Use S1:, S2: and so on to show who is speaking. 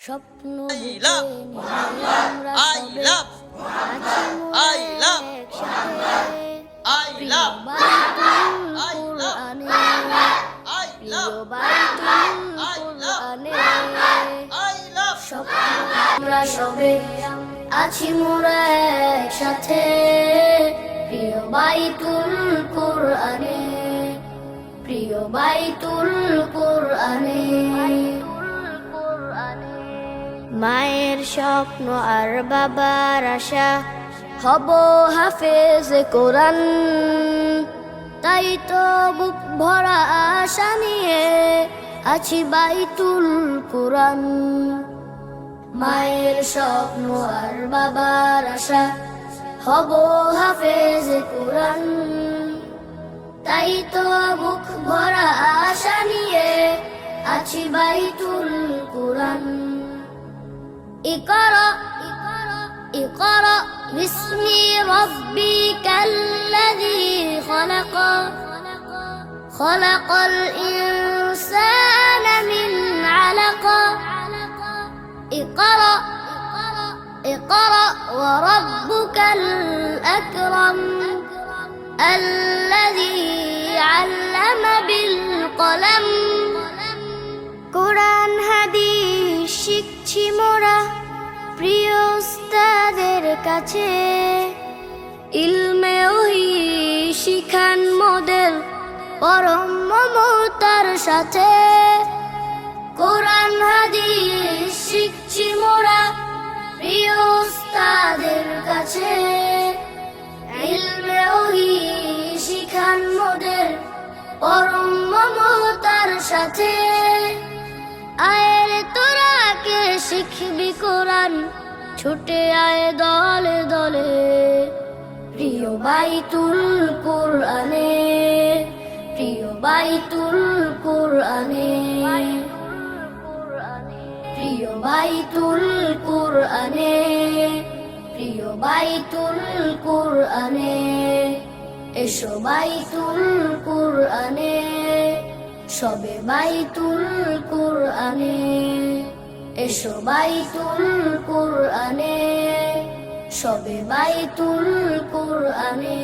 S1: স্বপ্ন আমরা সবে আছি মোরা একসাথে প্রিয় বাইতুল কুরআনে প্রিয় বাইতুল কুরআনে মায়ের স্বপ্ন আর বাবার আশা, হব হাফেজ কোরআন। তাই তো বুক ভরা আশা নিয়ে আছি বাইতুল কোরআন। মায়ের স্বপ্ন আর বাবার আশা, হব হাফেজ কোরআন। তাই তো বুক ভরা আশা নিয়ে আছি বাইতুল اقرأ اقرأ باسم ربك الذي خلق خلق الإنسان من علق اقرأ اقرأ وربك الأكرم الذي علم بالقلم কোরআন হাদিস শিখছি মোরা প্রিয় উস্তাদের কাছে। ইলমে ওহি শিখান মোদের পরম মমতার সাথে। কোরআন, হাদিস শিখছি মোরা প্রিয় উস্তাদের কাছে। ইলমে ওহি শিখান মোদের পরম মমতার সাথে। আয়ের তোরা কে শিখবি কোরআন ছুটে আয় দলে দলে। প্রিয় বাইতুল কোরআনে, প্রিয় বাইতুল কোরআনে। প্রিয় বাইতুল কোরআনে, প্রিয় বাইতুল কোরআনে। এসো বাইতুল কোরআনে, সবে বাইতুল কোরআনে। এসো বাইতুল কোরআনে সবে বাইতুল কোরআনে।